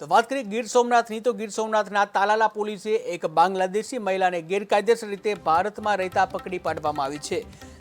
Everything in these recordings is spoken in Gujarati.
તો વાત કરીએ ગીર સોમનાથની, તો ગીર સોમનાથના તાલાલા પોલીસે એક બાંગ્લાદેશી મહિલાને ગેરકાયદેસર રીતે ભારતમાં રહેતા પકડી પાડવામાં આવી છે.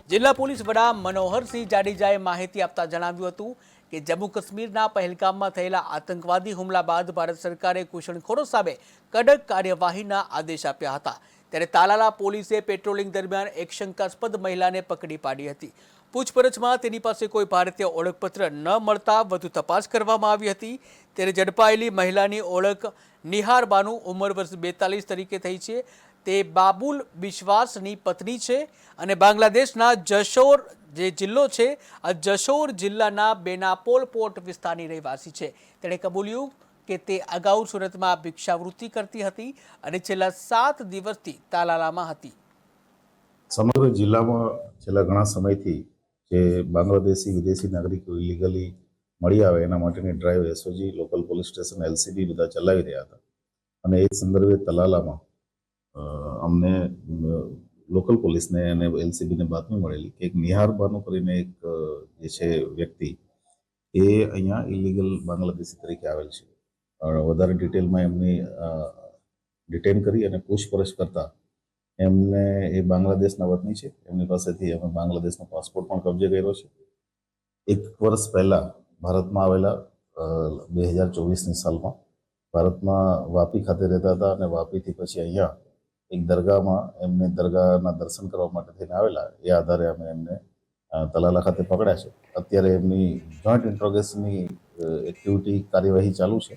જિલ્લા પોલીસ વડા મનોહરસિંહ જાડેજાએ માહિતી આપતા જણાવ્યું હતું કે જમ્મુ કાશ્મીરના પહેલગામમાં થયેલા આતંકવાદી હુમલા બાદ ભારત સરકારે ઘૂસણખોરો સામે કડક કાર્યવાહીના આદેશ આપ્યા હતા. ત્યારે તાલાલા પોલીસે પેટ્રોલિંગ દરમિયાન એક શંકાસ્પદ મહિલાને પકડી પાડી હતી. પૂછપરછમાં તેની પાસે કોઈ ભારતીય ઓળખપત્ર ન મળતા વધુ તપાસ કરવામાં આવી હતી. ત્યારે ઝડપાયેલી મહિલાની ઓળખ નિહાર બાનુ ઉંમર વર્ષ બેતાલીસ તરીકે થઈ છે. તે બાબુલ બિશ્વાસની પત્ની છે અને બાંગ્લાદેશના જશોર જે જિલ્લો છે, આ જશોર જિલ્લાના બેનાપોલ પોર્ટ વિસ્તારની રહેવાસી છે. તેણે કબૂલ્યું કે તે અગાઉ સુરતમાં ભિક્ષાવૃત્તિ કરતી હતી અને છેલ્લા સાત દિવસથી તાલાલામાં હતી. સમગ્ર જિલ્લામાં છેલ્લા ઘણા સમયથી જે બાંગ્લાદેશી, વિદેશી નાગરિકો ઇલીગલી મળી આવે એના માટેની drive SOG local police station LCB બધા ચલાવી રહ્યા હતા. અને એ સંદર્ભે તલાલામાં અમને લોકલ પોલીસને અને એલસીબીને બાતમી મળેલી કે એક નિહાર બાનુ કરીને એક જે છે વ્યક્તિ, એ અહીંયા ઇલીગલ બાંગ્લાદેશી તરીકે આવેલ છે. વધારે ડિટેલમાં એમની ડિટેન કરી અને પૂછપરછ કરતા એમને એ બાંગ્લાદેશના વતની છે. એમની પાસેથી અમે બાંગ્લાદેશનો પાસપોર્ટ પણ કબજે કર્યો છે. એક વર્ષ પહેલાં ભારતમાં આવેલા બે હજાર ચોવીસની સાલમાં ભારતમાં વાપી ખાતે રહેતા હતા અને વાપીથી પછી અહીંયા એક દરગાહમાં એમને દરગાહના દર્શન કરવા માટે થઈને આવેલા. એ આધારે અમે એમને તલાલા ખાતે પકડ્યા છે. અત્યારે એમની જોઈન્ટ ઇન્ટ્રોગેશનની એક્ટિવિટી કાર્યવાહી ચાલુ છે.